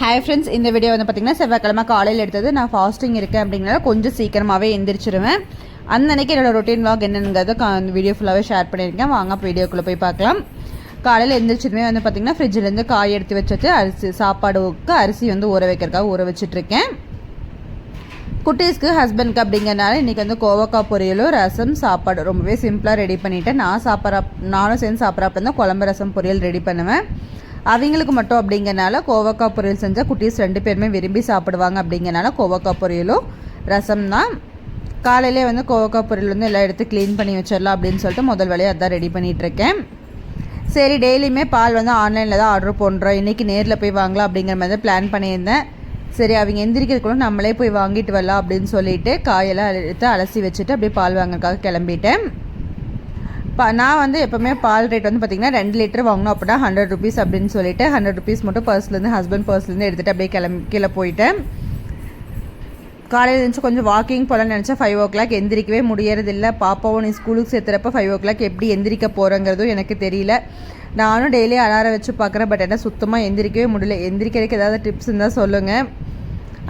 Hi friends இந்த video வந்து பார்த்திங்கன்னா செவ்வாய்க்கிழமை காலையில் எடுத்தது. நான் ஃபாஸ்டிங் இருக்கேன் அப்படிங்கிறத கொஞ்சம் சீக்கிரமாகவே எந்திரிச்சிருவேன். அந்த அன்னைக்கு என்னோடய ரொட்டீன் வாக் என்னங்கிறத அந்த வீடியோ ஃபுல்லாகவே ஷேர் பண்ணியிருக்கேன். வாங்க வீடியோக்குள்ளே போய் பார்க்கலாம். காலையில் எந்திரிச்சதுமே வந்து பார்த்திங்கன்னா ஃப்ரிட்ஜிலேருந்து காய் எடுத்து வச்சுட்டு அரிசி சாப்பாடுக்கு அரிசி வந்து ஊற வைக்கிறதுக்காக ஊற வச்சிட்ருக்கேன் குட்டீஸ்க்கு ஹஸ்பண்ட்க்கு அப்படிங்கிறனால இன்றைக்கி வந்து கோவக்காய் பொரியலும் ரசம் சாப்பாடு ரொம்பவே சிம்பிளாக ரெடி பண்ணிவிட்டேன் நான் சாப்பிட்ற நானும் சேர்ந்து சாப்பிட்றப்ப குழம்பு ரசம் பொரியல் ரெடி பண்ணுவேன். அவங்களுக்கு மட்டும் அப்படிங்கிறனால கோவக்காய் பொரியல் செஞ்சால் குட்டீஸ் ரெண்டு பேருமே விரும்பி சாப்பிடுவாங்க அப்படிங்கிறனால கோவக்காய் பொரியலும் ரசம் தான் காலையிலே வந்து கோவக்காய் பொரியல் வந்து எல்லாம் எடுத்து க்ளீன் பண்ணி வச்சிடலாம் அப்படின்னு சொல்லிட்டு முதல் வேலையை அதான் ரெடி பண்ணிகிட்ருக்கேன் சரி டெய்லியுமே பால் வந்து ஆன்லைனில் தான் ஆர்டர் பண்ணுறோம் இன்றைக்கி நேரில் போய் வாங்கலாம் அப்படிங்கிற மாதிரி தான் பிளான் பண்ணியிருந்தேன். சரி அவங்க எந்திரிக்கிறதுக்குள்ள நம்மளே போய் வாங்கிட்டு வரலாம் அப்படின்னு சொல்லிட்டு காயெல்லாம் எடுத்து அலசி வச்சுட்டு அப்படியே பால் வாங்கறதுக்காக கிளம்பிட்டேன். பா நான் வந்து எப்போவுமே பால் ரேட் வந்து பார்த்திங்கன்னா ரெண்டு லிட்டர் வாங்கணும் அப்படின்னா ஹண்ட்ரட் ருபீஸ் அப்படின்னு சொல்லிட்டு ஹண்ட்ரட் ருபீஸ் மட்டும் பர்ஸ்லேருந்து ஹஸ்பண்ட் பர்ஸ்லேருந்து எடுத்துகிட்டு அப்படியே கிளம்பி கீழே போயிட்டேன். காலையில் இருந்துச்சு கொஞ்சம் வாக்கிங் போகலான்னு நினச்சா ஃபைவ் ஓ கிளாக் எந்திரிக்கவே முடியறதில்ல. பாப்பாவும் நீ ஸ்கூலுக்கு சேர்த்துறப்ப ஃபைவ் ஓ கிளாக் எப்படி எந்திரிக்க போகிறோங்கிறதும் எனக்கு தெரியல. நானும் டெய்லி அலாரம் வச்சு பார்க்குறேன் பட் என்ன சுத்தமாக எந்திரிக்கவே முடியல. எந்திரிக்கிறதுக்கு ஏதாவது டிப்ஸ் இருந்தால் சொல்லுங்கள்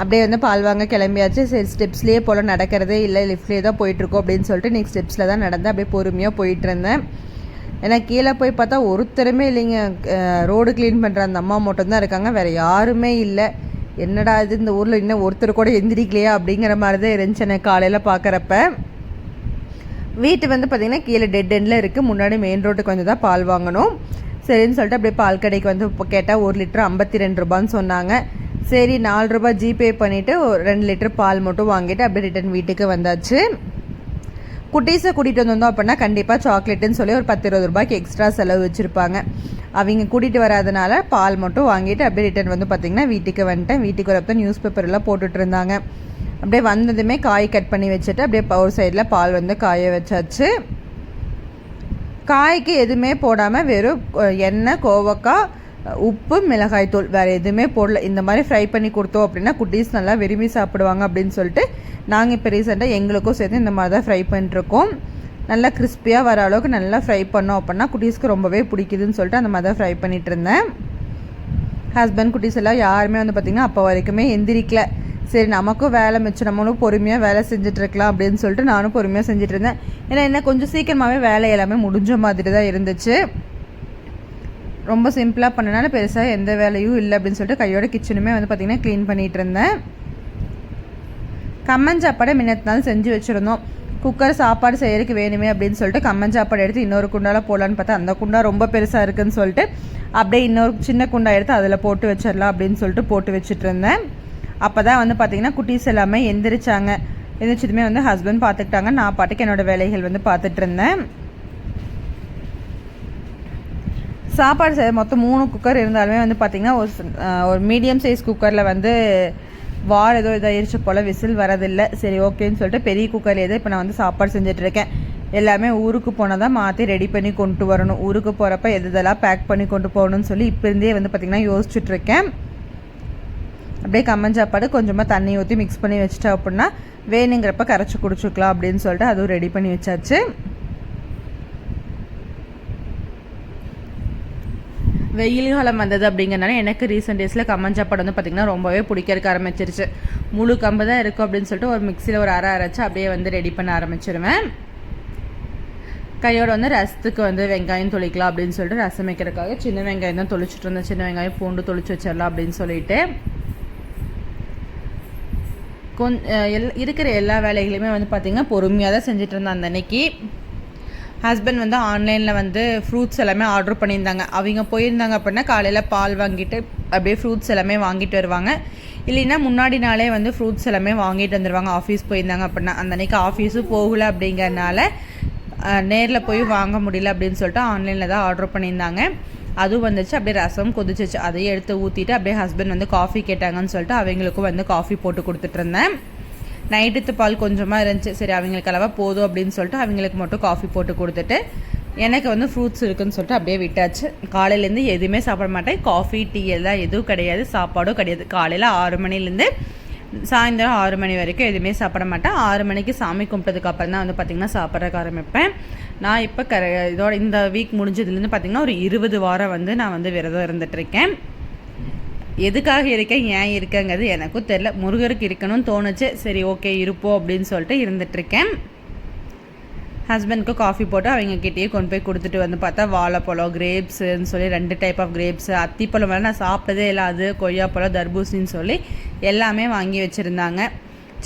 அப்படியே வந்து பால் வாங்க கிளம்பியாச்சு. சரி ஸ்டெப்ஸ்லேயே போல் நடக்கிறதே இல்லை லிஃப்ட்லேயே தான் போயிட்டுருக்கோம் அப்படின்னு சொல்லிட்டு நெக்ஸ்ட் ஸ்டெப்ஸில் தான் நடந்தேன். அப்படியே பொறுமையாக போயிட்டு இருந்தேன் ஏன்னா கீழே போய் பார்த்தா ஒருத்தருமே இல்லைங்க. ரோடு க்ளீன் பண்ணுற அந்த அம்மா மட்டும்தான் இருக்காங்க. வேறு யாருமே இல்லை. என்னடா இது இந்த ஊரில் இன்னும் ஒருத்தர் கூட எந்திரிக்கலையா அப்படிங்கிற மாதிரி தான் இருந்துச்சு எனக்கு காலையில் பார்க்குறப்ப வீட்டு வந்து பார்த்திங்கன்னா கீழே டெட் எண்டில் இருக்குது முன்னாடி மெயின் ரோட்டுக்கு வந்து தான் பால் வாங்கணும். சரின்னு சொல்லிட்டு அப்படியே பால் கடைக்கு வந்து இப்போ கேட்டால் ஒரு லிட்டர் ஐம்பத்தி ரெண்டு ரூபான்னு சொன்னாங்க. சரி நாலு ரூபாய் ஜிபே பண்ணிவிட்டு ஒரு ரெண்டு லிட்டர் பால் மட்டும் வாங்கிட்டு அப்படியே ரிட்டன் வீட்டுக்கு வந்தாச்சு. குட்டீஸை கூட்டிகிட்டு வந்தோம் அப்படின்னா கண்டிப்பாக சாக்லேட்டுன்னு சொல்லி ஒரு பத்து இருபது ரூபாய்க்கு எக்ஸ்ட்ரா செலவு வச்சுருப்பாங்க. அவங்க கூட்டிகிட்டு வராதனால பால் மட்டும் வாங்கிட்டு அப்படியே ரிட்டன் வந்து பார்த்திங்கன்னா வீட்டுக்கு வந்துட்டேன். வீட்டுக்கு வரப்போ நியூஸ் பேப்பர்லாம் போட்டுட்டு இருந்தாங்க. அப்படியே வந்ததுமே காய் கட் பண்ணி வச்சுட்டு அப்படியே ஒரு சைடில் பால் வந்து காய வச்சாச்சு. காய்க்கு எதுவுமே போடாமல் வெறும் எண்ணெய் கோவக்காய் உப்பு மிளகாய் தூள் வேறு எதுவுமே போடல. இந்த மாதிரி ஃப்ரை பண்ணி கொடுத்தோம் அப்படின்னா குட்டீஸ் நல்லா விரும்பி சாப்பிடுவாங்க அப்படின்னு சொல்லிட்டு நாங்கள் இப்போ ரீசெண்டாக எங்களுக்கும் சேர்த்து இந்த மாதிரி தான் ஃப்ரை பண்ணிட்டுருக்கோம். நல்லா கிறிஸ்பியாக வர அளவுக்கு நல்லா ஃப்ரை பண்ணோம் அப்படின்னா குட்டீஸ்க்கு ரொம்பவே பிடிக்குதுன்னு சொல்லிட்டு அந்த மாதிரி தான் ஃப்ரை பண்ணிகிட்டு இருந்தேன் ஹஸ்பண்ட் குட்டீஸ் எல்லாம் யாருமே வந்து பார்த்திங்கன்னா அப்போ வரைக்குமே எந்திரிக்கல. சரி நமக்கும் வேலை மிச்சம் நம்மளும் பொறுமையாக வேலை செஞ்சிட்ருக்கலாம் அப்படின்னு சொல்லிட்டு நானும் பொறுமையாக செஞ்சிட்ருந்தேன் இருந்தேன். ஏன்னா என்ன கொஞ்சம் சீக்கிரமாகவே வேலை எல்லாமே முடிஞ்ச மாதிரி தான் இருந்துச்சு. ரொம்ப சிம்பிளாக பண்ணனால பெருசாக எந்த வேலையும் இல்லை அப்படின்னு சொல்லிட்டு கையோட கிச்சனுமே வந்து பார்த்திங்கன்னா க்ளீன் பண்ணிகிட்டு இருந்தேன். கம்மன் சாப்பாடை முன்னத்தினாலும் செஞ்சு வச்சுருந்தோம். குக்கர் சாப்பாடு செய்யறதுக்கு வேணுமே அப்படின்னு சொல்லிட்டு கம்மன் சாப்பாடு எடுத்து இன்னொரு குண்டால் போடலான்னு பார்த்தா அந்த குண்டா ரொம்ப பெருசாக இருக்குதுன்னு சொல்லிட்டு அப்படியே இன்னொரு சின்ன குண்டா எடுத்து அதில் போட்டு வச்சிடலாம் அப்படின்னு சொல்லிட்டு போட்டு வச்சுட்டு இருந்தேன். அப்போ தான் வந்து பார்த்திங்கன்னா குட்டீஸ் எல்லாமே எந்திரிச்சாங்க. எந்திரிச்சதுமே வந்து ஹஸ்பண்ட் பார்த்துக்கிட்டாங்க நான் பாட்டுக்கு என்னோடய வேலைகள் வந்து பார்த்துட்டு இருந்தேன். சாப்பாடு செய்ய மொத்தம் மூணு குக்கர் இருந்தாலுமே வந்து பார்த்திங்கன்னா ஒரு ஒரு மீடியம் சைஸ் குக்கரில் வந்து வார் ஏதோ இதாகிடுச்சு போல் விசில் வரதில்லை சரி ஓகேன்னு சொல்லிட்டு பெரிய குக்கர் ஏதோ இப்போ நான் வந்து சாப்பாடு செஞ்சிட்ருக்கேன். எல்லாமே ஊருக்கு போனால் தான் மாற்றி ரெடி பண்ணி கொண்டு வரணும். ஊருக்கு போகிறப்ப எது இதெல்லாம் பேக் பண்ணி கொண்டு போகணும்னு சொல்லி இப்போ இருந்தே வந்து பார்த்திங்கன்னா யோசிச்சுட்ருக்கேன். அப்படியே கம்மன் சாப்பாடு கொஞ்சமாக தண்ணி ஊற்றி மிக்ஸ் பண்ணி வச்சிட்டா அப்படின்னா வேணுங்கிறப்ப கரைச்சி குடிச்சிக்கலாம் அப்படின்னு சொல்லிட்டு அதுவும் ரெடி பண்ணி வச்சாச்சு. வெயில் காலம் வந்தது அப்படிங்கிறனால எனக்கு ரீசெண்ட் டேஸில் கம்மன் சாப்பாடு வந்து பார்த்திங்கன்னா ரொம்பவே பிடிக்கிறதுக்கு ஆரம்பிச்சிருச்சு. முழு கம்பு தான் இருக்கும் அப்படின்னு சொல்லிட்டு ஒரு மிக்சியில் ஒரு அரை அரைச்சி அப்படியே வந்து ரெடி பண்ண ஆரம்பிச்சிருவேன். கையோட வந்து ரசத்துக்கு வந்து வெங்காயம் தொளிக்கலாம் அப்படின்னு சொல்லிட்டு ரசம் வைக்கிறதுக்காக சின்ன வெங்காயம் தான் தொளிச்சுட்டு இருந்தேன். சின்ன வெங்காயம் பூண்டு தொளிச்சு வச்சிடலாம் அப்படின்னு சொல்லிட்டு. கொஞ் எல் இருக்கிற எல்லா வேலைகளையுமே வந்து பார்த்திங்கன்னா பொறுமையாக தான் செஞ்சுட்டு இருந்தேன் அந்த அன்னைக்கு. ஹஸ்பண்ட் வந்து ஆன்லைனில் வந்து ஃப்ரூட்ஸ் எல்லாமே ஆர்டர் பண்ணியிருந்தாங்க. அவங்க போயிருந்தாங்க அப்படின்னா காலையில் பால் வாங்கிட்டு அப்படியே ஃப்ரூட்ஸ் எல்லாமே வாங்கிட்டு வருவாங்க. இல்லைன்னா முன்னாடி நாளே வந்து ஃப்ரூட்ஸ் எல்லாமே வாங்கிட்டு வந்துடுவாங்க ஆஃபீஸ் போயிருந்தாங்க அப்படின்னா. அந்த அன்றைக்கி ஆஃபீஸும் போகலை அப்படிங்கிறனால நேரில் போய் வாங்க முடியல அப்படின்னு சொல்லிட்டு ஆன்லைனில் தான் ஆர்டர் பண்ணியிருந்தாங்க. அதுவும் வந்துச்சு. அப்படியே ரசம் கொதிச்சிச்சு. அதையும் எடுத்து ஊற்றிட்டு அப்படியே ஹஸ்பண்ட் வந்து காஃபி கேட்டாங்கன்னு சொல்லிட்டு அவங்களுக்கும் வந்து காஃபி போட்டு கொடுத்துட்ருந்தேன் நைட்டுத்து பால் கொஞ்சமாக இருந்துச்சு. சரி அவங்களுக்கு அளவாக போதும் அப்படின்னு சொல்லிட்டு அவங்களுக்கு மட்டும் காஃபி போட்டு கொடுத்துட்டு எனக்கு வந்து ஃப்ரூட்ஸ் இருக்குன்னு சொல்லிட்டு அப்படியே விட்டாச்சு. காலையிலேருந்து எதுவுமே சாப்பிட மாட்டேன். காஃபி டீ எல்லாம் எதுவும் கிடையாது. சாப்பாடும் கிடையாது. காலையில் ஆறு மணிலேருந்து சாயந்தரம் ஆறு மணி வரைக்கும் எதுவுமே சாப்பிட மாட்டேன். ஆறு மணிக்கு சாமி கும்பிட்டதுக்கு அப்புறம் தான் வந்து பார்த்திங்கன்னா சாப்பிட்றக்கு ஆரம்பிப்பேன். நான் இப்போ கர இதோட இந்த வீக் முடிஞ்சதுலேருந்து பார்த்திங்கன்னா ஒரு இருபது வாரம் வந்து நான் வந்து விரதம் இருந்துகிட்ருக்கேன் எதுக்காக இருக்கேன் ஏன் இருக்கேங்கிறது எனக்கும் தெரில முருகருக்கு இருக்கணும்னு தோணுச்சு. சரி ஓகே இருப்போம் அப்படின்னு சொல்லிட்டு இருந்துகிட்ருக்கேன் ஹஸ்பண்ட்க்கு காஃபி போட்டு அவங்க கிட்டேயே கொண்டு போய் கொடுத்துட்டு வந்து பார்த்தா வாழைப்பழம் கிரேப்ஸுன்னு சொல்லி ரெண்டு டைப் ஆஃப் கிரேப்ஸ் அத்திப்பழம் வேலை நான் சாப்பிட்டதே இல்லை. அது கொய்யாப்பழம் தர்பூசணின்னு சொல்லி எல்லாமே வாங்கி வச்சுருந்தாங்க.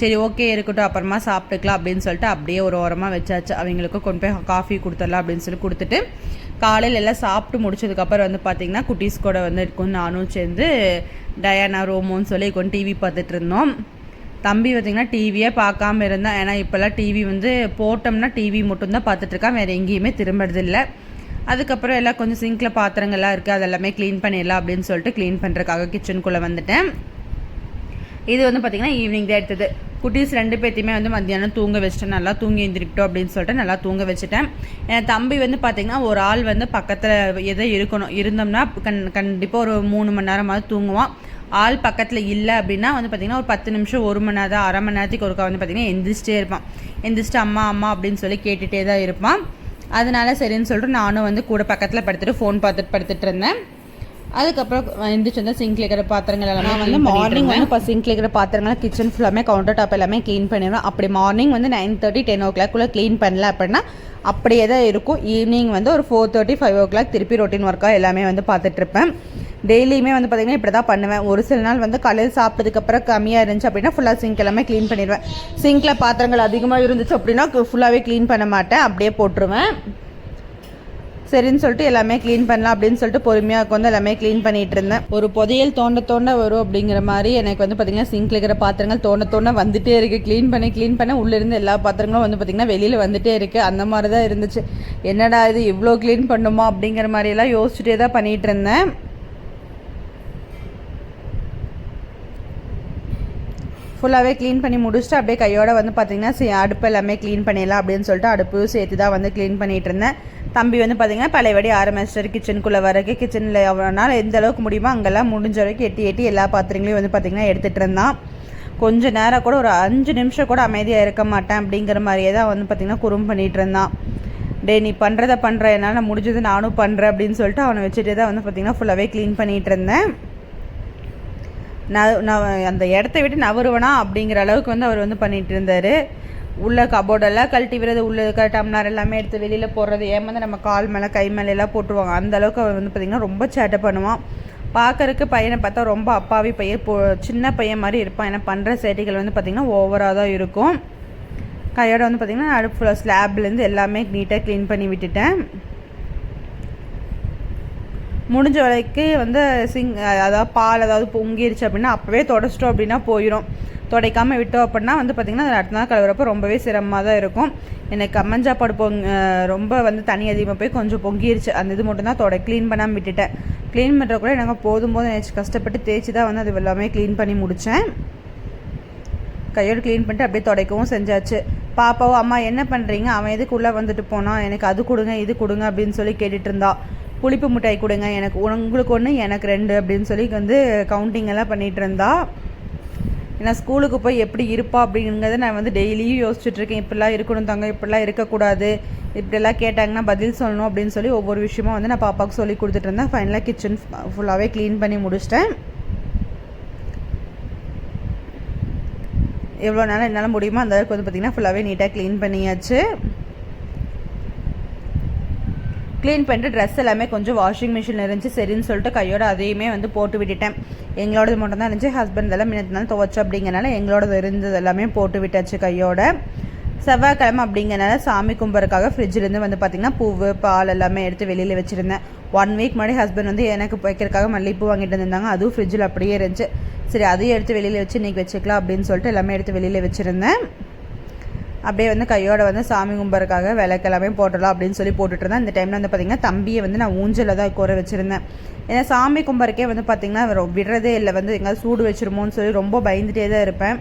சரி ஓகே இருக்கட்டும் அப்புறமா சாப்பிட்டுக்கலாம் அப்படின்னு சொல்லிட்டு அப்படியே ஒரு ஓரமாக வச்சாச்சு. அவங்களுக்கும் கொண்டு போய் காஃபி கொடுத்துடலாம் அப்படின்னு சொல்லி கொடுத்துட்டு காலையில் எல்லாம் சாப்பிட்டு முடிச்சதுக்கப்புறம் வந்து பார்த்திங்கன்னா குட்டீஸ் கூட வந்து இருக்கும். நானும் சேர்ந்து டயானா ரோமோன்னு சொல்லி கொண்டு டிவி பார்த்துட்டு இருந்தோம். தம்பி பார்த்திங்கன்னா டிவியே பார்க்காம இருந்தான். ஏன்னா இப்போல்லாம் டிவி வந்து போட்டோம்னா டிவி மட்டும்தான் பார்த்துட்ருக்கான் வேறு எங்கேயுமே திரும்புறதில்லை அதுக்கப்புறம் எல்லாம் கொஞ்சம் சிங்கில் பாத்திரங்கள்லாம் இருக்குது அதெல்லாமே க்ளீன் பண்ணிடலாம் அப்படின்னு சொல்லிட்டு க்ளீன் பண்ணுறதுக்காக கிச்சனுக்குள்ளே வந்துட்டேன். இது வந்து பார்த்திங்கன்னா ஈவினிங் தான் எடுத்தது. குட்டீஸ் ரெண்டு பேர்த்தையுமே வந்து மத்தியானம் தூங்க வச்சுட்டேன் நல்லா தூங்கி எழுந்திரிக்கிட்டோம் அப்படின்னு சொல்லிட்டு நல்லா தூங்க வச்சுட்டேன். என் தம்பி வந்து பார்த்திங்கன்னா ஒரு ஆள் வந்து பக்கத்தில் எதோ இருக்கணும். இருந்தோம்னா கண் கண்டிப்பாக ஒரு மூணு மணி நேரமாவது தூங்குவான். ஆள் பக்கத்தில் இல்லை அப்படின்னா வந்து பார்த்திங்கன்னா ஒரு பத்து நிமிஷம் ஒரு மணி நேரம் அரை மணி நேரத்துக்கு ஒருக்கா வந்து பார்த்திங்கன்னா எந்திரிச்சிட்டே இருப்பான். எந்திரிச்சிட்டு அம்மா அம்மா அப்படின்னு சொல்லி கேட்டுகிட்டே தான் இருப்பான். அதனால சரின்னு சொல்லிட்டு நானும் வந்து கூட பக்கத்தில் படுத்துட்டு ஃபோன் பார்த்துட்டு படுத்துட்டு இருந்தேன். அதுக்கப்புறம் எந்திரிச்சு வந்து சிங்க்ல இருக்கிற பாத்திரங்கள் எல்லாமே வந்து மார்னிங் வந்து இப்போ சிங்க்ல இருக்கிற பாத்திரங்கள் கிச்சன் ஃபுல்லாமே கவுண்டர் டாப் எல்லாமே க்ளீன் பண்ணிடுவேன். அப்படி மார்னிங் வந்து நைன் தேர்ட்டி டென் ஓ கிளாக்குள்ளே க்ளீன் பண்ணல அப்படின்னா அப்படியே தான் இருக்கும். ஈவினிங் வந்து ஒரு four thirty five o'clock திருப்பி ரொட்டீன் ஒர்க்காக எல்லாமே வந்து பார்த்துட்ருப்பேன் டெய்லியுமே வந்து பார்த்திங்கன்னா இப்படி தான் பண்ணுவேன். ஒரு சில நாள் வந்து காலையில் சாப்பிட்டதுக்கப்புறம் கம்மியாக இருந்துச்சு அப்படின்னா ஃபுல்லாக சிங்க் எல்லாமே க்ளீன் பண்ணிடுவேன். சிங்கில் பாத்திரங்கள் அதிகமாக இருந்துச்சு அப்படின்னா ஃபுல்லாகவே க்ளீன் பண்ண மாட்டேன். அப்படியே போட்டுருவேன். சரின்னு சொல்லிட்டு எல்லாமே க்ளீன் பண்ணலாம் அப்படின்னு சொல்லிட்டு பொறுமையாக உட்காந்து எல்லாமே க்ளீன் பண்ணிகிட்டு இருந்தேன். ஒரு புதையல் தோண்ட தோண்ட வரும் அப்படிங்கிற மாதிரி எனக்கு வந்து பார்த்திங்கன்னா சிங்கில் இருக்கிற பாத்திரங்கள் தோண்ட தோண்ட வந்துட்டே இருக்குது க்ளீன் பண்ணி க்ளீன் பண்ண உள்ளேருந்து எல்லா பாத்திரங்களும் வந்து பார்த்திங்கன்னா வெளியில் வந்துட்டே இருக்குது அந்த மாதிரி தான் இருந்துச்சு. என்னடா இது இவ்வளோ க்ளீன் பண்ணுமா அப்படிங்கிற மாதிரியெல்லாம் யோசிச்சுட்டே தான் பண்ணிகிட்டு இருந்தேன். ஃபுல்லாகவே க்ளீன் பண்ணி முடிச்சுட்டு அப்படியே கையோட வந்து பார்த்திங்கன்னா அடுப்பு எல்லாமே க்ளீன் பண்ணிடலாம் அப்படின்னு சொல்லிட்டு அடுப்பு சேர்த்து தான் வந்து க்ளீன் பண்ணிகிட்டு இருந்தேன். தம்பி வந்து பார்த்திங்கன்னா பழையபடி ஆரம்பிச்சிட்டாரு கிச்சனுக்குள்ளே வரக்கு கிச்சனில் எவ்வளோனால எந்த அளவுக்கு முடியுமோ அங்கெல்லாம் முடிஞ்ச வரைக்கும் எட்டி எட்டி எல்லா பாத்திரங்களையும் வந்து பார்த்திங்கன்னா எடுத்துகிட்டு இருந்தான். கொஞ்சம் நேரம் கூட ஒரு அஞ்சு நிமிஷம் கூட அமைதியாக இருக்க மாட்டேன் அப்படிங்கிற மாதிரியே தான் வந்து பார்த்திங்கன்னா குறும் பண்ணிகிட்டு இருந்தான். டே நீ பண்ணுறத பண்ணுற என்னால் முடிஞ்சது நானும் பண்ணுறேன் அப்படின்னு சொல்லிட்டு அவனை வச்சுட்டே தான் வந்து பார்த்திங்கன்னா ஃபுல்லாகவே க்ளீன் பண்ணிகிட்டு இருந்தேன். நான் நான் அந்த இடத்த விட்டு நவருவனா அப்படிங்கிற அளவுக்கு வந்து அவர் வந்து பண்ணிகிட்டு இருந்தார். உள்ள கபோர்டெல்லாம் கழட்டி விடுறது உள்ள இருக்க டம்ளர் எல்லாமே எடுத்து வெளியில் போடுறது ஏமாந்து நம்ம கால் மேலே கை மேலே எல்லாம் போட்டுருவாங்க. அந்த அளவுக்கு வந்து பார்த்திங்கன்னா ரொம்ப சேட்டை பண்ணுவான். பார்க்கறக்கு பையனை பார்த்தா ரொம்ப அப்பாவி பையன் போ சின்ன பையன் மாதிரி இருப்பான். ஏன்னா பண்ணுற சேட்டைகள் வந்து பார்த்திங்கன்னா ஓவராக தான் இருக்கும். கையோட வந்து பார்த்திங்கன்னா அடுப்பு ஃபுல்லாக ஸ்லாப்லேருந்து எல்லாமே நீட்டாக க்ளீன் பண்ணி விட்டுட்டேன். முடிஞ்ச வரைக்கு வந்து சிங் அதாவது பால் அதாவது பொங்கிருச்சு அப்படின்னா அப்போவே தொடச்சிட்டோம் அப்படின்னா போயிடும் துடைக்காமல் விட்டோம் அப்படின்னா வந்து பார்த்திங்கன்னா அடுத்த நாள் கழுவுறப்போ ரொம்பவே சிரமமாக தான் இருக்கும். எனக்கு அம்மஞ்சாப்பாடு பொங் ரொம்ப வந்து தனி அதிகமாக போய் கொஞ்சம் பொங்கிருச்சு. அந்த இது மட்டும் தான் தொடை க்ளீன் பண்ணாமல் விட்டுட்டேன். க்ளீன் பண்ணுற கூட எனக்கு போதும் போது நினச்சி கஷ்டப்பட்டு தேய்ச்சி தான் வந்து அது எல்லாமே க்ளீன் பண்ணி முடித்தேன் கையோடு க்ளீன் பண்ணிட்டு அப்படியே துடைக்கவும் செஞ்சாச்சு. பாப்பாவும் அம்மா என்ன பண்ணுறீங்க அவன் எதுக்குள்ளே வந்துட்டு போனான் எனக்கு அது கொடுங்க இது கொடுங்க அப்படின்னு சொல்லி கேட்டுட்டு இருந்தா. புளிப்பு மிட்டாய் கொடுங்க எனக்கு உங்களுக்கு ஒன்று எனக்கு ரெண்டு அப்படின்னு சொல்லி வந்து கவுண்டிங் எல்லாம் பண்ணிகிட்டு இருந்தா. ஏன்னா ஸ்கூலுக்கு போய் எப்படி இருப்பா அப்படிங்கிறத நான் வந்து டெய்லியும் யோசிச்சுட்ருக்கேன் இப்படிலாம் இருக்கணும் தாங்க இப்படிலாம் இருக்கக்கூடாது. இப்படிலாம் கேட்டாங்கன்னா பதில் சொல்லணும் அப்படின்னு சொல்லி ஒவ்வொரு விஷயமும் வந்து நான் பாப்பாவுக்கு சொல்லி கொடுத்துட்டு இருந்தேன். ஃபைனலாக கிச்சன் ஃபுல்லாகவே க்ளீன் பண்ணி முடிச்சிட்டேன். எவ்வளோ நேரம் என்னால் முடியுமோ அந்த அளவுக்கு வந்து பார்த்திங்கன்னா ஃபுல்லாகவே நீட்டாக க்ளீன் பண்ணியாச்சு. க்ளீன் பண்ணிட்டு ட்ரெஸ் எல்லாமே கொஞ்சம் வாஷிங் மிஷின் இருந்துச்சு. சரின்னு சொல்லிட்டு கையோட அதையுமே வந்து போட்டு விட்டுட்டேன். எங்களோடது மட்டும் தான் இருந்துச்சு. ஹஸ்பண்ட் எல்லாம் மின்னத்தினால துவச்சு அப்படிங்கிறனால எங்களோடது இருந்தது எல்லாமே போட்டு விட்டாச்சு கையோட. செவ்வாய்க்கிழமை அப்படிங்கிறனால சாமி கும்புறதுக்காக ஃப்ரிட்ஜிலேருந்து வந்து பார்த்திங்கன்னா பூவு பால் எல்லாமே எடுத்து வெளியில் வச்சுருந்தேன். ஒன் வீக் முன்னாடி ஹஸ்பண்ட் வந்து எனக்கு வைக்கிறதுக்காக மல்லிகைப்பூ வாங்கிட்டு வந்திருந்தாங்க. அதுவும் ஃப்ரிட்ஜில் அப்படியே இருந்துச்சு. சரி அதையும் எடுத்து வெளியில் வச்சு இன்றைக்கி வச்சுக்கலாம் அப்படின்னு சொல்லிட்டு எல்லாமே எடுத்து வெளியில் வச்சுருந்தேன். அப்படியே வந்து கையோட வந்து சாமி கும்பறக்காக விளக்கெல்லாமே போட்டுடலாம் அப்படின்னு சொல்லி போட்டுட்டு இருந்தேன் இந்த டைமில் வந்து பார்த்திங்கன்னா தம்பியை வந்து நான் ஊஞ்சலில் தான் குறை வச்சுருந்தேன். ஏன்னா சாமி கும்பறக்கே வந்து பார்த்திங்கன்னா விடுறதே இல்லை. வந்து எங்கேயாவது சூடு வச்சிருமோன்னு சொல்லி ரொம்ப பயந்துகிட்டே தான் இருப்பேன்.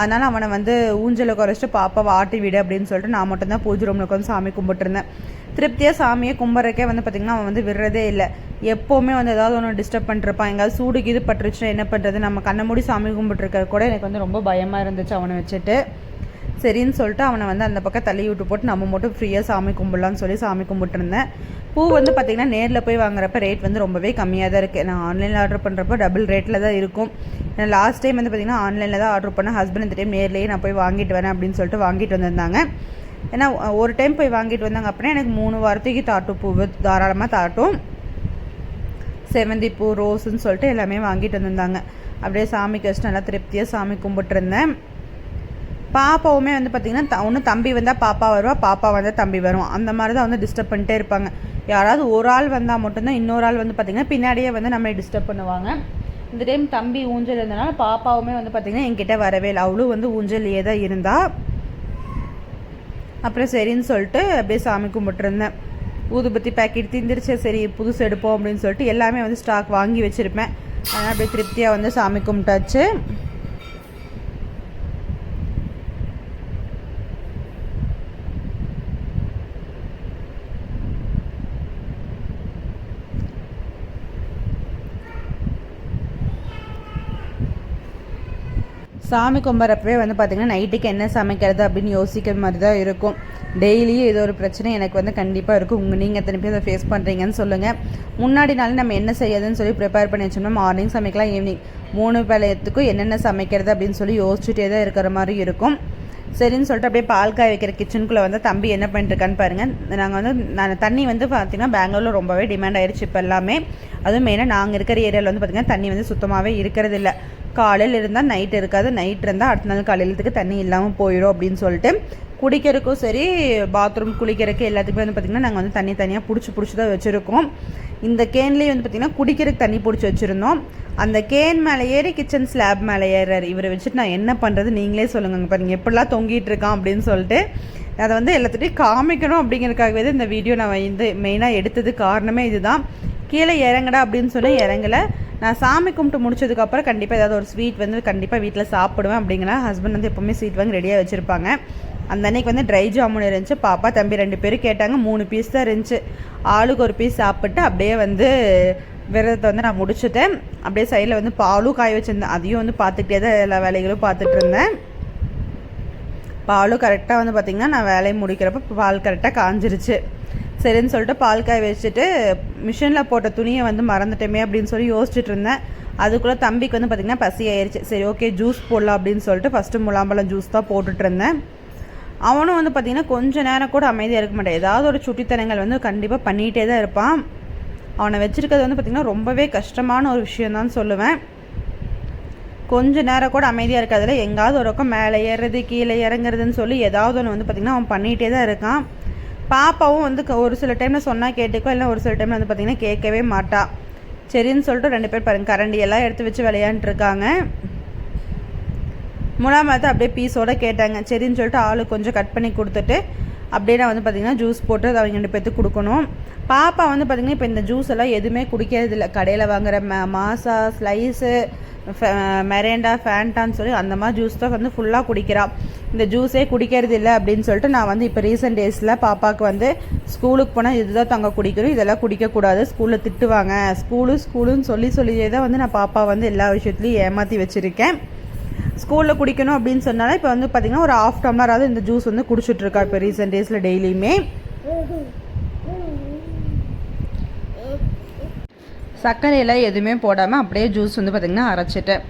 அதனால் அவனை வந்து ஊஞ்சலை குறைச்சிட்டு பாப்பாவை ஆட்டி விடு அப்படின்னு சொல்லிட்டு நான் மட்டும்தான் பூஜை ரூமில் உட்காந்து சாமி கும்பிட்டுருந்தேன். திருப்தியாக சாமியை கும்பறக்கே வந்து பார்த்திங்கன்னா அவன் வந்து விடுறதே இல்லை. எப்போவுமே வந்து ஏதாவது ஒன்று டிஸ்டர்ப் பண்ணிருப்பான். எங்கேயாவது சூடு இது பட்டுருச்சுன்னா என்ன பண்ணுறது நம்ம கண்ணை மூடி சாமி கும்பிட்டுருக்க கூட எனக்கு வந்து ரொம்ப பயமாக இருந்துச்சு அவனை வச்சுட்டு. சரின்னு சொல்லிட்டு அவனை வந்து அந்த பக்கம் தள்ளி விட்டு போட்டு நம்ம மட்டும் ஃப்ரீயாக சாமி கும்பிடலான்னு சொல்லி சாமி கும்பிட்டுருந்தேன். பூ வந்து பார்த்திங்கன்னா நேரில் போய் வாங்குறப்ப ரேட் வந்து ரொம்பவே கம்மியாக தான் இருக்குது நான் ஆன்லைனில் ஆர்டர் பண்ணுறப்போ டபுள் ரேட்டில் தான் இருக்கும். நான் லாஸ்ட் டைம் வந்து பார்த்திங்கன்னா ஆன்லைனில் தான் ஆர்டர் பண்ணேன். ஹஸ்பண்ட் இந்த டைம் நேர்லேயே நான் போய் வாங்கிட்டு வரேன் அப்படின்னு சொல்லிட்டு வாங்கிட்டு வந்திருந்தாங்க. ஏன்னா ஒரு டைம் போய் வாங்கிட்டு வந்தாங்க அப்படின்னா எனக்கு மூணு வாரத்துக்கு தாட்டும். பூ தாராளமாக தாட்டும். செவந்தி பூ ரோஸுன்னு சொல்லிட்டு எல்லாமே வாங்கிட்டு வந்திருந்தாங்க. அப்படியே சாமிக்கு கஷ்டம் நல்லா திருப்தியாக சாமி கும்பிட்டுருந்தேன். பாப்பாவுமே வந்து பார்த்திங்கன்னா ஒன்று தம்பி வந்தால் பாப்பா வருவா பாப்பா வந்தால் தம்பி வரும் அந்த மாதிரி தான் வந்து டிஸ்டர்ப் பண்ணிட்டே இருப்பாங்க. யாராவது ஒரு ஆள் வந்தால் மட்டும்தான் இன்னொரு ஆள் வந்து பார்த்திங்கன்னா பின்னாடியே வந்து நம்மளை டிஸ்டர்ப் பண்ணுவாங்க. இந்த டைம் தம்பி ஊஞ்சல் இருந்தனால பாப்பாவுமே வந்து பார்த்திங்கன்னா என்கிட்ட வரவே இல்லை. அவளும் வந்து ஊஞ்சல்லையே தான் இருந்தா. அப்புறம் சரின்னு சொல்லிட்டு அப்படியே சாமி கும்பிட்டுருந்தேன். ஊதுபத்தி பேக்கெட் தீந்துருச்சு. சரி புதுசு எடுப்போம் அப்படின்னு சொல்லிட்டு எல்லாமே வந்து ஸ்டாக் வாங்கி வச்சுருப்பேன். அதனால் அப்படியே திருப்தியாக வந்து சாமி கும்பிட்டாச்சு. சாமி கும்பிட்றப்பவே வந்து பார்த்திங்கன்னா நைட்டுக்கு என்ன சமைக்கிறது அப்படின்னு யோசிக்கிற மாதிரி தான் இருக்கும். டெய்லியும் ஏதோ ஒரு பிரச்சனை எனக்கு வந்து கண்டிப்பாக இருக்கும். உங்கள் நீங்கள் எத்தனை பேர் அதை ஃபேஸ் பண்ணுறீங்கன்னு சொல்லுங்கள் முன்னாடி நாள் நம்ம என்ன செய்யறதுன்னு சொல்லி ப்ரிப்பேர் பண்ணி வச்சோம்னா மார்னிங் சமைக்கலாம் ஈவினிங் மூணு வேலையத்துக்கும் என்னென்ன சமைக்கிறது அப்படின்னு சொல்லி யோசிச்சுட்டே தான் இருக்கிற மாதிரி இருக்கும். சரின்னு சொல்லிட்டு அப்படியே பால் காய வைக்கிற கிச்சனுக்குள்ளே வந்து தம்பி என்ன பண்ணிட்டுருக்கான்னு பாருங்கள் நாங்கள் வந்து நான் தண்ணி வந்து பார்த்திங்கன்னா பெங்களூரில் ரொம்பவே டிமாண்ட் ஆயிடுச்சு இப்போ எல்லாமே. அதுவும் மெயினாக நாங்கள் இருக்கிற ஏரியாவில் வந்து பார்த்திங்கன்னா தண்ணி வந்து சுத்தமாகவே இருக்கிறது இல்லை காலையில் இருந்தால் நைட் இருக்காது. நைட் இருந்தால் அடுத்த நாள் காலையிலத்துக்கு தண்ணி இல்லாமல் போயிடும் அப்படின்னு சொல்லிட்டு குடிக்கிறதுக்கும் சரி பாத்ரூம் குளிக்கிறதுக்கு எல்லாத்துக்குமே வந்து பார்த்திங்கன்னா நாங்கள் வந்து தண்ணி தனியாக பிடிச்சி பிடிச்சி தான் வச்சுருக்கோம். இந்த கேன்லேயே வந்து பார்த்திங்கன்னா குடிக்கிறதுக்கு தண்ணி பிடிச்சி வச்சுருந்தோம். அந்த கேன் மேலே ஏறி கிச்சன் ஸ்லாப் மேலே ஏறாரு. இவரை வச்சுட்டு நான் என்ன பண்ணுறது நீங்களே சொல்லுங்க பாருங்கள் எப்படிலாம் தொங்கிட்டு இருக்கான் அப்படின்னு சொல்லிட்டு அதை வந்து எல்லாத்துட்டையும் காமிக்கணும் அப்படிங்கிறதுக்காகவே இந்த வீடியோ நான் வந்து மெயினாக எடுத்தது காரணமே இதுதான். கீழே இறங்கடா அப்படின்னு சொல்லி இறங்கலை. நான் சாமி கும்பிட்டு முடிச்சதுக்கப்புறம் கண்டிப்பாக ஏதாவது ஒரு ஸ்வீட் வந்து கண்டிப்பாக வீட்டில் சாப்பிடுவேன் அப்படிங்கிற ஹஸ்பண்ட் வந்து எப்போவுமே ஸ்வீட் வாங்கி ரெடியாக வச்சுருப்பாங்க. அந்த அன்னைக்கு வந்து ட்ரை ஜாமுன் இருந்துச்சு. பாப்பா தம்பி ரெண்டு பேரும் கேட்டாங்க. மூணு பீஸ் தான் இருந்துச்சு. ஆளுக்கு ஒரு பீஸ் சாப்பிட்டு அப்படியே வந்து விரதத்தை வந்து நான் முடிச்சுட்டேன். அப்படியே சைடில் வந்து பாலும் காய வச்சுருந்தேன். அதையும் வந்து பார்த்துக்கிட்டே தான் எல்லா வேலைகளும் பார்த்துட்டு இருந்தேன். பாலும் கரெக்டாக வந்து பார்த்திங்கன்னா நான் வேலையை முடிக்கிறப்ப பால் கரெக்டாக காஞ்சிருச்சு. சரின்னு சொல்லிட்டு பால் காய வச்சுட்டு மிஷினில் போட்ட துணியை வந்து மறந்துட்டோமே அப்படின்னு சொல்லி யோசிச்சுட்டு இருந்தேன். அதுக்குள்ளே தம்பிக்கு வந்து பார்த்திங்கன்னா பசி ஆயிடுச்சு சரி ஓகே ஜூஸ் போடலாம் அப்படின்னு சொல்லிட்டு ஃபஸ்ட்டு முலாம்பழம் ஜூஸ் தான் போட்டுட்டு இருந்தேன். அவனும் வந்து பார்த்திங்கன்னா கொஞ்சம் நேரம் கூட அமைதியாக இருக்க மாட்டேன். ஏதாவது ஒரு சுட்டித்தனங்கள் வந்து கண்டிப்பாக பண்ணிகிட்டே தான் இருப்பான். அவனை வச்சுருக்கிறது வந்து பார்த்திங்கன்னா ரொம்பவே கஷ்டமான ஒரு விஷயந்தான் சொல்லுவேன். கொஞ்ச நேரம் கூட அமைதியாக இருக்காதுல. எங்காவது ஒரு பக்கம் மேலே ஏறுறது கீழே இறங்குறதுன்னு சொல்லி ஏதாவது ஒன்று வந்து பார்த்திங்கன்னா அவன் பண்ணிகிட்டே தான் இருக்கான். பாப்பாவும் வந்து ஒரு சில டைமில் சொன்னால் கேட்டுக்கோ இல்லை ஒரு சில டைமில் வந்து பார்த்திங்கன்னா கேட்கவே மாட்டா. சரின்னு சொல்லிட்டு ரெண்டு பேர் பாருங்கள் கரண்டி எல்லாம் எடுத்து வச்சு விளையாண்டுருக்காங்க முலாமத்தை அப்படியே பீஸோடு கேட்டாங்க. சரின்னு சொல்லிட்டு ஆளு கொஞ்சம் கட் பண்ணி கொடுத்துட்டு அப்படியே நான் வந்து பார்த்திங்கன்னா ஜூஸ் போட்டு அதை அவங்க ரெண்டு பேர்த்துக்கு கொடுக்கணும். பாப்பா வந்து பார்த்திங்கன்னா இப்போ இந்த ஜூஸ் எல்லாம் எதுவுமே குடிக்கிறது இல்லை கடையில் வாங்குற ம மாசா ஸ்லைஸு மெரேண்டா ஃபேண்டான்னு சொல்லி அந்த மாதிரி ஜூஸ் தான் வந்து ஃபுல்லாக குடிக்கிறான் இந்த ஜூஸே குடிக்கிறது இல்லை அப்படின்னு சொல்லிட்டு நான் வந்து இப்போ ரீசெண்ட் டேஸில் பாப்பாவுக்கு வந்து ஸ்கூலுக்கு போனால் இதுதான் தங்க குடிக்கணும் இதெல்லாம் குடிக்கக்கூடாது ஸ்கூலில் திட்டுவாங்க. ஸ்கூலு ஸ்கூலுன்னு சொல்லி சொல்லியே தான் வந்து நான் பாப்பா வந்து எல்லா விஷயத்துலையும் ஏமாற்றி வச்சுருக்கேன். ஸ்கூலில் குடிக்கணும் அப்படின்னு சொன்னாலே இப்போ வந்து பார்த்திங்கன்னா ஒரு ஆஃப் டம்ளராவது இந்த ஜூஸ் வந்து குடிச்சிட்ருக்கா இப்போ ரீசெண்ட் டேஸில் டெய்லியுமே சர்க்கரையில் எதுவுமே போடாமல் அப்படியே ஜூஸ் வந்து பார்த்திங்கன்னா அரைச்சிட்டேன்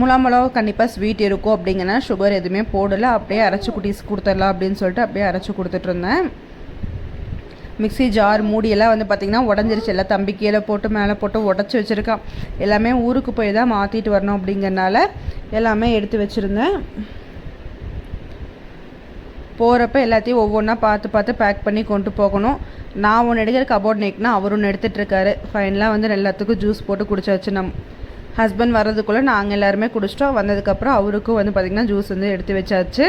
முலாம்பழம் கண்டிப்பாக ஸ்வீட் இருக்கும் அப்படிங்கன்னா சுகர் எதுவுமே போடலை. அப்படியே அரைச்சி குட்டிஸ் கொடுத்துடலாம் அப்படின்னு சொல்லிட்டு அப்படியே அரைச்சி கொடுத்துட்ருந்தேன் மிக்சி ஜார் மூடியெல்லாம் வந்து பார்த்திங்கன்னா உடஞ்சிருச்சு. எல்லாம் தம்பி கீழே போட்டு மேலே போட்டு உடச்சி வச்சுருக்கான். எல்லாமே ஊருக்கு போய் தான் மாற்றிட்டு வரணும் அப்படிங்கிறனால எல்லாமே எடுத்து வச்சுருந்தேன். போகிறப்ப எல்லாத்தையும் ஒவ்வொன்றா பார்த்து பார்த்து பேக் பண்ணி கொண்டு போகணும். நான் ஒன்று எடுக்கிற கபோர்ட் நெக்னா அவர் ஒன்று எடுத்துகிட்ருக்காரு ஃபைனலாக வந்து எல்லாத்துக்கும் ஜூஸ் போட்டு குடிச்சாச்சு. நம் ஹஸ்பண்ட் வர்றதுக்குள்ளே நாங்கள் எல்லாருமே குடிச்சிட்டோம். வந்ததுக்கப்புறம் அவருக்கும் வந்து பார்த்திங்கன்னா ஜூஸ் வந்து எடுத்து வச்சாச்சு.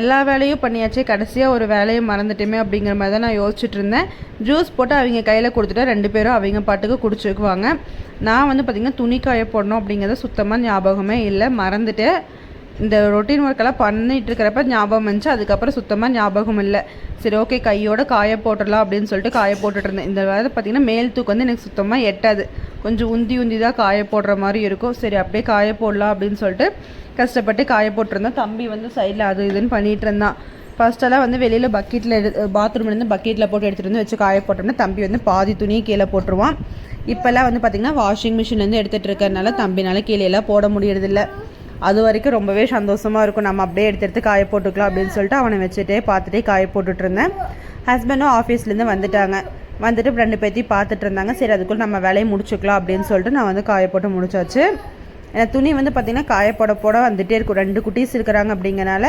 எல்லா வேலையும் பண்ணியாச்சு. கடைசியாக ஒரு வேலையை மறந்துட்டுமே அப்படிங்கிற மாதிரி தான் நான் யோசிச்சுட்டு இருந்தேன். ஜூஸ் போட்டு அவங்க கையில் கொடுத்துட்டா ரெண்டு பேரும் அவங்க பாட்டுக்கு குடிச்சுக்குவாங்க நான் வந்து பார்த்திங்கன்னா துணி காய போடணும் அப்படிங்கிறத சுத்தமாக ஞாபகமே இல்லை. மறந்துட்டு இந்த ரொட்டீன் ஒர்க்கெல்லாம் பண்ணிட்டு இருக்கிறப்ப ஞாபகம் வந்துச்சு. அதுக்கப்புறம் சுத்தமாக ஞாபகம் இல்லை. சரி ஓகே கையோட காய போட்டுடலாம் அப்படின்னு சொல்லிட்டு காய போட்டுட்டு இருந்தேன். இந்த வேலை பார்த்தீங்கன்னா மேல் தூக்கு வந்து எனக்கு சுத்தமாக எட்டாது. கொஞ்சம் உந்தி உந்தி தான் காய போடுற மாதிரி இருக்கும். சரி அப்படியே காய போடலாம் அப்படின்னு சொல்லிட்டு கஷ்டப்பட்டு காய போட்டிருந்தேன். தம்பி வந்து சைடில் அது இதுன்னு பண்ணிகிட்டு இருந்தான். ஃபர்ஸ்டெல்லாம் வந்து வெளியில் பக்கெட்டில் எடு பாத்ரூம்லேருந்து பக்கெட்டில் போட்டு எடுத்துகிட்டு வந்து வச்சு காய போட்டோம்னா தம்பி வந்து பாதி துணியை கீழே போட்டுருவான். இப்போல்லாம் வந்து பார்த்திங்கன்னா வாஷிங் மிஷின்லேருந்து எடுத்துகிட்டு இருக்கறனால தம்பினால கீழே எல்லாம் போட முடியறதில்ல. அது வரைக்கும் ரொம்பவே சந்தோஷமாக இருக்கும். நம்ம அப்படியே எடுத்து எடுத்து காய போட்டுக்கலாம் அப்படின்னு சொல்லிட்டு அவனை வச்சுட்டே பார்த்துட்டே காய போட்டுட்டு இருந்தேன். ஹஸ்பண்டும் ஆஃபீஸ்லேருந்து வந்துட்டாங்க. வந்துட்டு ரெண்டு பேர்த்தையும் பார்த்துட்டு இருந்தாங்க. சரி அதுக்குள்ளே நம்ம வேலையை முடிச்சுக்கலாம் அப்படின்னு சொல்லிட்டு நான் வந்து காய போட்டு முடிச்சாச்சு. ஏன்னா துணி வந்து பார்த்திங்கன்னா காயப்போட போட வந்துகிட்டே இருக்கும். ரெண்டு குட்டீஸ் இருக்கிறாங்க அப்படிங்கனால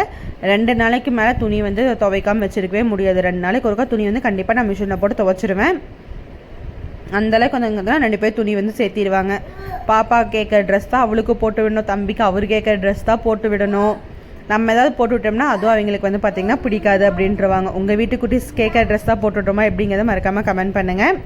ரெண்டு நாளைக்கு மேலே துணி வந்து துவைக்காமல் வச்சுருக்கவே முடியாது. ரெண்டு நாளைக்கு ஒருக்கா துணி வந்து கண்டிப்பாக நான் மிஷினில் போட்டு துவைச்சிருவேன். அந்தளவுக்கு வந்து ரெண்டு பேர் துணி வந்து சேர்த்திடுவாங்க. பாப்பா கேட்குற ட்ரெஸ் தான் அவளுக்கு போட்டு விடணும் தம்பிக்கு அவர் கேட்குற ட்ரெஸ் தான் போட்டு விடணும். நம்ம ஏதாவது போட்டு விட்டோம்னா அதுவும் அவங்களுக்கு வந்து பார்த்திங்கன்னா பிடிக்காது அப்படின்றவாங்க. உங்கள் வீட்டு குட்டீஸ் கேட்குற ட்ரெஸ் தான் போட்டு விட்டோமா எப்படிங்கிறத மறக்காமல் கமெண்ட் பண்ணுங்கள்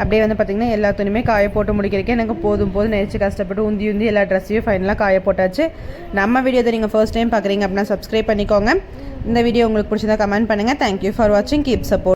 அப்படியே வந்து பார்த்திங்கன்னா எல்லா துணியுமே காய போட்டு முடிக்கிறக்கே எனக்கு போதும் போதும். நினச்சி கஷ்டப்பட்டு உந்தி உந்தி எல்லா ட்ரெஸ்ஸையும் ஃபைனலாக காய போட்டாச்சு. நம்ம வீடியோ நீங்கள் ஃபர்ஸ்ட் டைம் பார்க்குறீங்க அப்படின்னா சப்ஸ்கிரைப் பண்ணிக்கோங்க. இந்த வீடியோ உங்களுக்கு பிடிச்சதா கமெண்ட் பண்ணுங்கள் தேங்க்யூ ஃபார் வாட்சிங் கீப் சப்போர்ட்